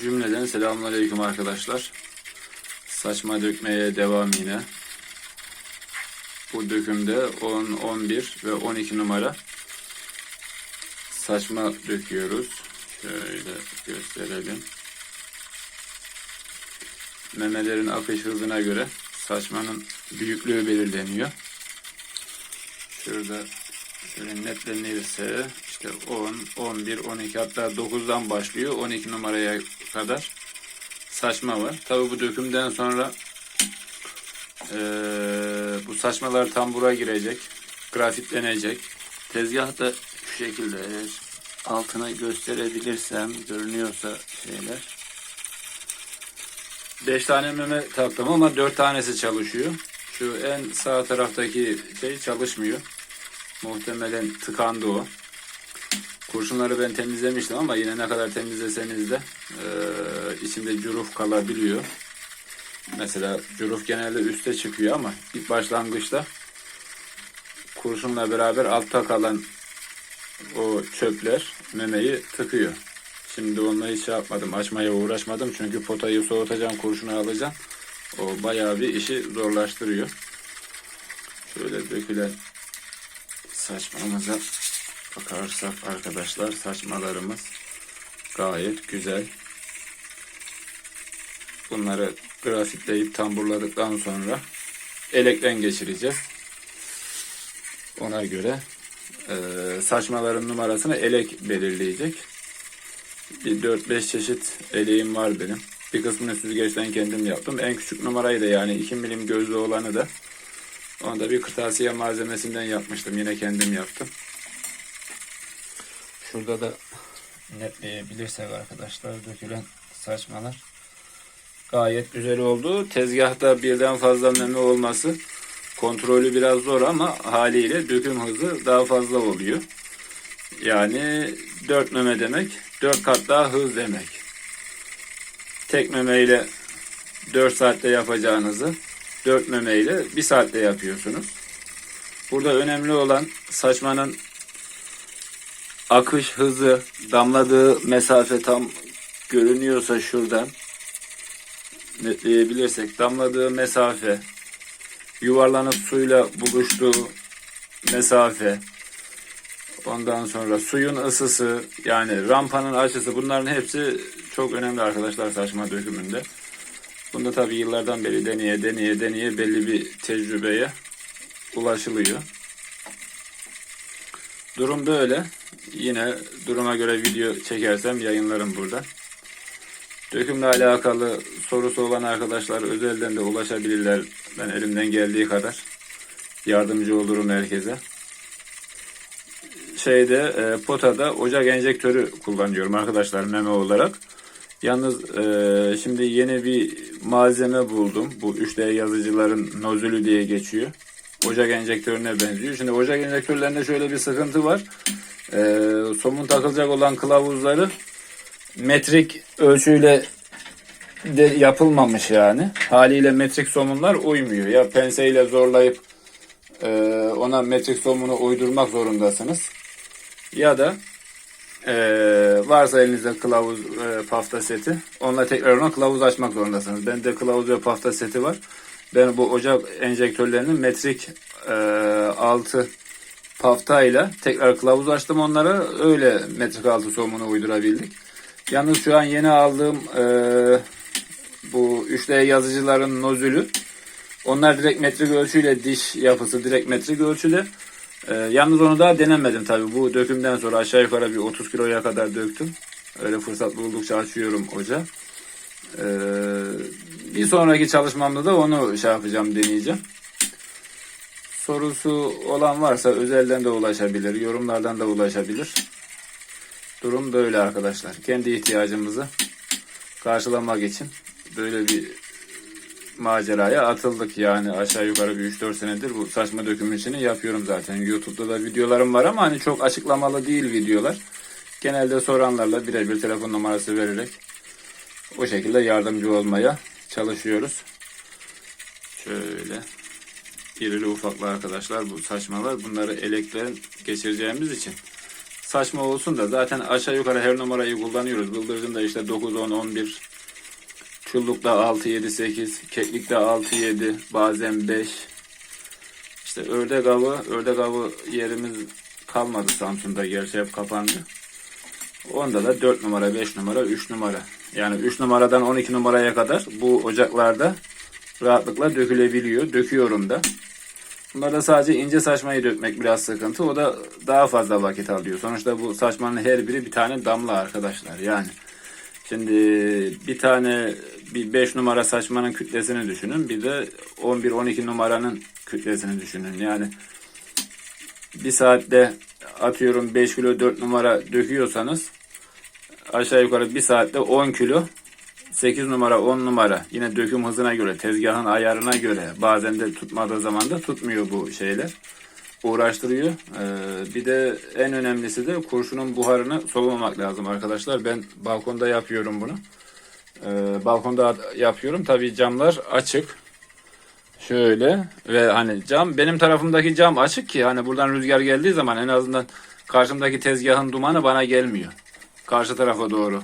Cümleden selamünaleyküm arkadaşlar. Saçma dökmeye devam yine. Bu dökümde 10, 11 ve 12 numara saçma döküyoruz. Şöyle gösterelim. Memelerin akış hızına göre saçmanın büyüklüğü belirleniyor. Şurada şöyle netlenirse işte 10, 11, 12 hatta 9'dan başlıyor 12 numaraya kadar saçma var. Tabi bu dökümden sonra eee, bu saçmalar tambura girecek, grafitlenecek. Tezgah da şu şekilde eğer altına gösterebilirsem görünüyorsa şeyler. 5 tane meme taktım ama 4 tanesi çalışıyor. Şu en sağ taraftaki şey çalışmıyor. Muhtemelen tıkandı o. Kurşunları ben temizlemiştim ama yine ne kadar temizleseniz de eee, içinde cüruf kalabiliyor. Mesela cüruf genelde üste çıkıyor ama ilk başlangıçta kurşunla beraber altta kalan o çöpler memeyi tıkıyor. Şimdi onunla hiç şey yapmadım. Açmaya uğraşmadım. Çünkü potayı soğutacağım, kurşunu alacağım. O bayağı bir işi zorlaştırıyor. Şöyle dökülen saçmamıza bakarsak arkadaşlar saçmalarımız gayet güzel. Bunları grafitleyip tamburladıktan sonra elekten geçireceğiz. Ona göre eee, saçmaların numarasını elek belirleyecek. Bir 4-5 çeşit eleğim var benim. Bir kısmını süzgeçten kendim yaptım. En küçük numarayı da yani 2 milim gözlü olanı da onu da bir kırtasiye malzemesinden yapmıştım. Yine kendim yaptım. Şurada da netleyebilirsek arkadaşlar dökülen saçmalar gayet güzel oldu. Tezgahta birden fazla meme olması kontrolü biraz zor ama haliyle döküm hızı daha fazla oluyor. Yani 4 meme demek 4 kat daha hız demek. Tek meme ile 4 saatte yapacağınızı 4 meme ile 1 saatte yapıyorsunuz. Burada önemli olan saçmanın akış hızı, damladığı mesafe tam görünüyorsa şuradan netleyebilirsek damladığı mesafe, yuvarlanıp suyla buluştuğu mesafe, ondan sonra suyun ısısı, yani rampanın açısı bunların hepsi çok önemli arkadaşlar saçma dökümünde. Bunda tabi yıllardan beri deneye deneye deneye belli bir tecrübeye ulaşılıyor. Durum böyle. Yine duruma göre video çekersem yayınlarım burada. Dökümle alakalı sorusu olan arkadaşlar özelden de ulaşabilirler. Ben elimden geldiği kadar yardımcı olurum herkese. Şeyde e, potada ocak enjektörü kullanıyorum arkadaşlar meme olarak. Yalnız e, şimdi yeni bir malzeme buldum. Bu 3D yazıcıların nozülü diye geçiyor. Ocak enjektörüne benziyor. Şimdi ocak enjektörlerinde şöyle bir sıkıntı var. E, somun takılacak olan kılavuzları metrik ölçüyle de yapılmamış yani. Haliyle metrik somunlar uymuyor. Ya penseyle zorlayıp e, ona metrik somunu uydurmak zorundasınız. Ya da e, varsa elinizde kılavuz e, pafta seti onunla tekrardan kılavuz açmak zorundasınız. Bende kılavuz ve pafta seti var. Ben bu ocak enjektörlerinin metrik e, 6 taftayla tekrar kılavuz açtım onlara. Öyle metrik altı somunu uydurabildik. Yalnız şu an yeni aldığım e, bu 3D yazıcıların nozülü. Onlar direkt metrik ölçüyle diş yapısı direkt metrik ölçüde. E, yalnız onu daha denemedim tabii. Bu dökümden sonra aşağı yukarı bir 30 kiloya kadar döktüm. Öyle fırsat buldukça açıyorum hoca. E, bir sonraki çalışmamda da onu şey yapacağım deneyeceğim. Sorusu olan varsa özelden de ulaşabilir, yorumlardan da ulaşabilir. Durum böyle arkadaşlar. Kendi ihtiyacımızı karşılamak için böyle bir maceraya atıldık yani aşağı yukarı bir 3-4 senedir bu saçma döküm işini yapıyorum zaten. YouTube'da da videolarım var ama hani çok açıklamalı değil videolar. Genelde soranlarla birebir telefon numarası vererek o şekilde yardımcı olmaya çalışıyoruz. Şöyle irili ufaklı arkadaşlar bu saçmalar bunları elekten geçireceğimiz için saçma olsun da zaten aşağı yukarı her numarayı kullanıyoruz. Bıldırcın da işte 9, 10, 11, çullukta 6, 7, 8, keklikte 6, 7, bazen 5. İşte ördek avı, ördek avı yerimiz kalmadı Samsun'da gerçi hep kapandı. Onda da 4 numara, 5 numara, 3 numara. Yani 3 numaradan 12 numaraya kadar bu ocaklarda rahatlıkla dökülebiliyor. Döküyorum da. Bunlarda sadece ince saçmayı dökmek biraz sıkıntı. O da daha fazla vakit alıyor. Sonuçta bu saçmanın her biri bir tane damla arkadaşlar. Yani şimdi bir tane bir 5 numara saçmanın kütlesini düşünün. Bir de 11-12 numaranın kütlesini düşünün. Yani bir saatte atıyorum 5 kilo 4 numara döküyorsanız aşağı yukarı bir saatte 10 kilo 8 numara 10 numara yine döküm hızına göre tezgahın ayarına göre bazen de tutmadığı zaman da tutmuyor bu şeyler uğraştırıyor. Ee, bir de en önemlisi de kurşunun buharını solumamak lazım arkadaşlar. Ben balkonda yapıyorum bunu. Ee, balkonda yapıyorum. Tabii camlar açık. Şöyle ve hani cam benim tarafımdaki cam açık ki hani buradan rüzgar geldiği zaman en azından karşımdaki tezgahın dumanı bana gelmiyor. Karşı tarafa doğru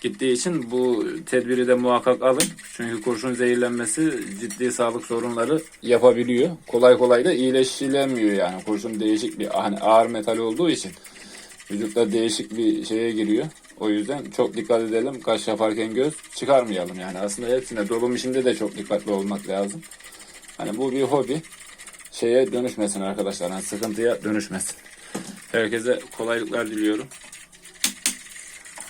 gittiği için bu tedbiri de muhakkak alın. Çünkü kurşun zehirlenmesi ciddi sağlık sorunları yapabiliyor. Kolay kolay da iyileşilemiyor yani. Kurşun değişik bir hani ağır metal olduğu için vücutta değişik bir şeye giriyor. O yüzden çok dikkat edelim. Kaş yaparken göz çıkarmayalım yani. Aslında hepsine dolum işinde de çok dikkatli olmak lazım. Hani bu bir hobi. Şeye dönüşmesin arkadaşlar. Hani sıkıntıya dönüşmesin. Herkese kolaylıklar diliyorum.